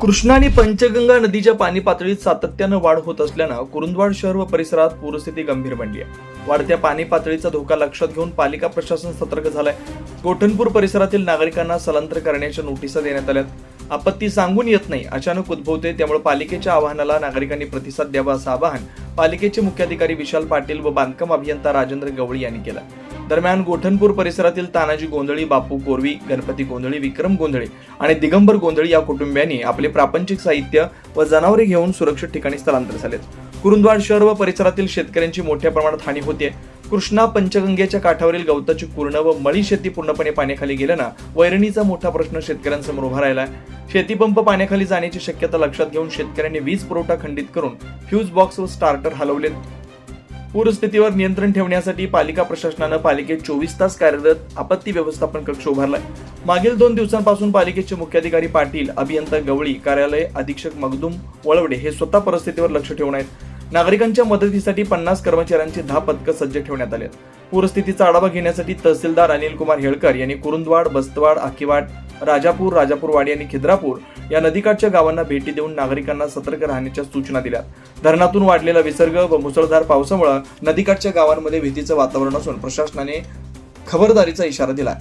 कृष्णा आणि पंचगंगा नदीच्या पाणी पातळीत सातत्यानं वाढ होत असल्यानं कुरुंदवाड शहर व परिसरात पूरस्थिती गंभीर बनली आहे. वाढत्या पाणी पातळीचा धोका लक्षात घेऊन पालिका प्रशासन सतर्क झालंय. गोठणपूर परिसरातील नागरिकांना स्थलांतर करण्याच्या नोटिसा देण्यात आल्यात. आपत्ती सांगून येत नाही अचानक उद्भवते त्यामुळे पालिकेच्या आवाहनाला नागरिकांनी प्रतिसाद द्यावा असं आवाहन पालिकेचे मुख्याधिकारी विशाल पाटील व बांधकाम अभियंता राजेंद्र गवळी यांनी केलं. दरम्यान गोठणपूर परिसरातील तानाजी गोंधळी बापू कोरवी गणपती गोंधळी विक्रम गोंधळी आणि दिगंबर गोंधळी या कुटुंबियांनी आपले प्रापंचिक साहित्य व जनावरे घेऊन सुरक्षित ठिकाणी स्थलांतर झालेत. कुरुंदवाड शहर व परिसरातील शेतकऱ्यांची मोठ्या प्रमाणात हानी होते कृष्णा पंचगंगेच्या काठावरील गवताची पूर्ण व मळी शेती पूर्णपणे पाण्याखाली गेल्यानं वैरणीचा मोठा प्रश्न शेतकऱ्यांसमोर उभा राहिला शेतीपंप पाण्याखाली जाण्याची शक्यता लक्षात घेऊन शेतकऱ्यांनी वीज पुरवठा खंडित करून फ्यूज बॉक्स व स्टार्टर हलवलेत. पूरस्थितीवर नियंत्रण ठेवण्यासाठी पालिका प्रशासनानं पालिकेत चोवीस तास कार्यरत आपत्ती व्यवस्थापन कक्ष उभारलाय. मागील दोन दिवसांपासून पालिकेचे मुख्याधिकारी पाटील अभियंता गवळी कार्यालय अधीक्षक मगदूम वळवडे हे स्वतः परिस्थितीवर लक्ष ठेवून आहेत. नागरिकांच्या मदतीसाठी पन्नास कर्मचाऱ्यांची दहा पथकं सज्ज ठेवण्यात आली आहेत पूरस्थितीचा आढावा घेण्यासाठी तहसीलदार अनिल कुमार हेळकर यांनी कुरुंदवाड बस्तवाड आकिवाड राजापूर राजापूरवाडी आणि खिद्रापूर या नदीकाठच्या गावांना भेटी देऊन नागरिकांना सतर्क राहण्याच्या सूचना दिल्या. धरणातून वाढलेला विसर्ग व मुसळधार पावसामुळे नदीकाठच्या गावांमध्ये भीतीचं वातावरण असून प्रशासनाने खबरदारीचा इशारा दिला